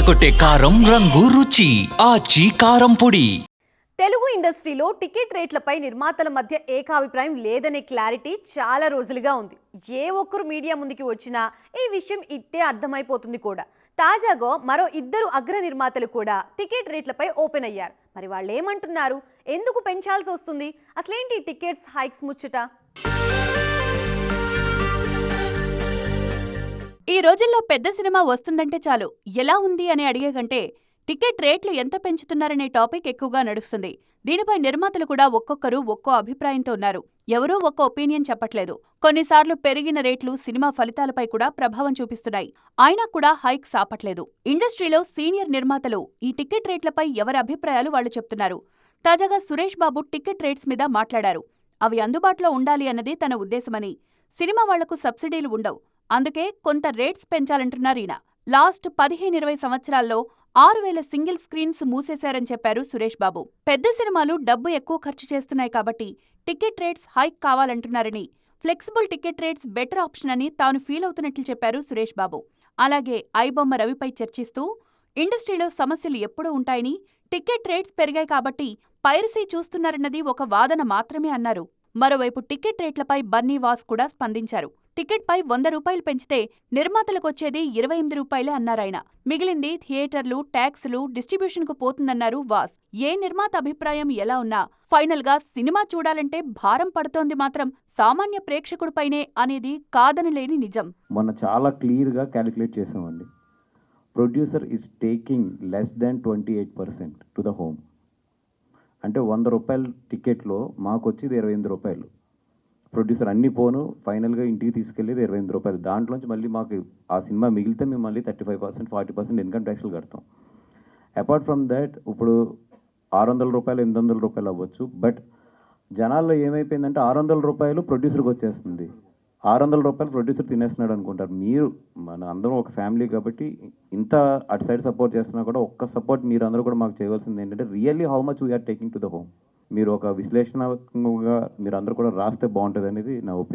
అదరగొట్టే కారం రంగు రుచి ఆచి కారం పొడి. తెలుగు ఇండస్ట్రీలో టికెట్ రేట్లపై నిర్మాతల మధ్య ఏకాభిప్రాయం లేదనే క్లారిటీ చాలా రోజులుగా ఉంది. ఏ ఒక్కరు మీడియా ముందుకి వచ్చినా ఈ విషయం ఇట్టే అర్థమైపోతుంది కూడా. తాజాగా మరో ఇద్దరు అగ్ర నిర్మాతలు కూడా టికెట్ రేట్లపై ఓపెన్ అయ్యారు. మరి వాళ్ళు ఏమంటున్నారు ఎందుకు పెంచాల్సి వస్తుంది? అసలేంటి ఈ టికెట్స్ హైక్స్ ముచ్చట? ఈ రోజుల్లో పెద్ద సినిమా వస్తుందంటే చాలు. ఎలా ఉంది అని అడిగే కంటే టికెట్ రేట్లు ఎంత పెంచుతున్నారనే టాపిక్ ఎక్కువగా నడుస్తుంది. దీనిపై నిర్మాతలు కూడా ఒక్కొక్కరు ఒక్కో అభిప్రాయంతో ఉన్నారు. ఎవరూ ఒక్క ఒపీనియన్ చెప్పట్లేదు. కొన్నిసార్లు పెరిగిన రేట్లు సినిమా ఫలితాలపై కూడా ప్రభావం చూపిస్తున్నాయి. అయినా కూడా హైక్ సాపట్లేదు. ఇండస్ట్రీలో సీనియర్ నిర్మాతలు ఈ టికెట్ రేట్లపై ఎవరి అభిప్రాయాలు వాళ్ళు చెప్తున్నారు. తాజాగా సురేష్ బాబు టికెట్ రేట్స్ మీద మాట్లాడారు. అవి అందుబాటులో ఉండాలి అన్నదే తన ఉద్దేశమని. సినిమా వాళ్ళకు సబ్సిడీలు ఉండవు. అందుకే కొంత రేట్స్ పెంచాలంటున్నారు ఈయన. లాస్ట్ పదిహేను ఇరవై సంవత్సరాల్లో ఆరు వేల సింగిల్ స్క్రీన్స్ మూసేశారని చెప్పారు సురేష్ బాబు. పెద్ద సినిమాలు డబ్బు ఎక్కువ ఖర్చు చేస్తున్నాయి కాబట్టి ticket rates hike కావాలంటున్నారని flexible ticket rates better option అని తాను ఫీల్ అవుతున్నట్లు చెప్పారు సురేష్ బాబు. అలాగే ఐబొమ్మ రవిపై చర్చిస్తూ ఇండస్ట్రీలో సమస్యలు ఎప్పుడూ ఉంటాయని టికెట్ రేట్స్ పెరిగాయి కాబట్టి పైరసీ చూస్తున్నారన్నది ఒక వాదన మాత్రమే అన్నారు. మరోవైపు టికెట్ రేట్లపై బన్నీ వాస్ కూడా స్పందించారు. టికెట్పై వంద రూపాయలు పెంచితే నిర్మాతలకొచ్చేది ఇరవై ఎనిమిది రూపాయలే అన్నారాయన. మిగిలింది థియేటర్లు ట్యాక్సులు డిస్ట్రిబ్యూషన్కు పోతుందన్నారు వాస్. ఏ నిర్మాత అభిప్రాయం ఎలా ఉన్నా ఫైనల్గా సినిమా చూడాలంటే భారం పడుతోంది మాత్రం సామాన్య ప్రేక్షకుడిపైనే అనేది కాదనలేని నిజం. మొన్న చాలా క్లియర్గా క్యాలిక్యులేట్ చేసామండి producer is taking less than twenty eight percent to the home. అంటే వంద రూపాయల టికెట్లో మాకు వచ్చేది ఇరవై ఎనిమిది రూపాయలు. ప్రొడ్యూసర్ అన్ని పోను ఫైనల్గా ఇంటికి తీసుకెళ్ళేది ఇరవై ఎనిమిది రూపాయలు. దాంట్లోంచి మళ్ళీ మాకు ఆ సినిమా మిగిలితే మేము మళ్ళీ thirty five percent forty percent income ట్యాక్స్లు కడతాం. అపార్ట్ ఫ్రమ్ దాట్ ఇప్పుడు ఆరు వందల రూపాయలు ఎనిమిది వందల రూపాయలు అవ్వచ్చు. బట్ జనాల్లో ఏమైపోయిందంటే ఆరు వందల రూపాయలు ప్రొడ్యూసర్కి వచ్చేస్తుంది ఆరు వందల రూపాయలు ప్రొడ్యూసర్ తినేస్తున్నాడు అనుకుంటారు. మీరు మన అందరం ఒక ఫ్యామిలీ కాబట్టి ఇంత అటు సైడ్ సపోర్ట్ చేస్తున్నా కూడా ఒక్క సపోర్ట్ మీరు అందరూ కూడా మాకు చేయవలసింది ఏంటంటే really how much we are taking to the home మీరు ఒక విశ్లేషణాత్మకంగా మీరు అందరూ కూడా రాస్తే బాగుంటుంది అనేది నా ఒపీనియన్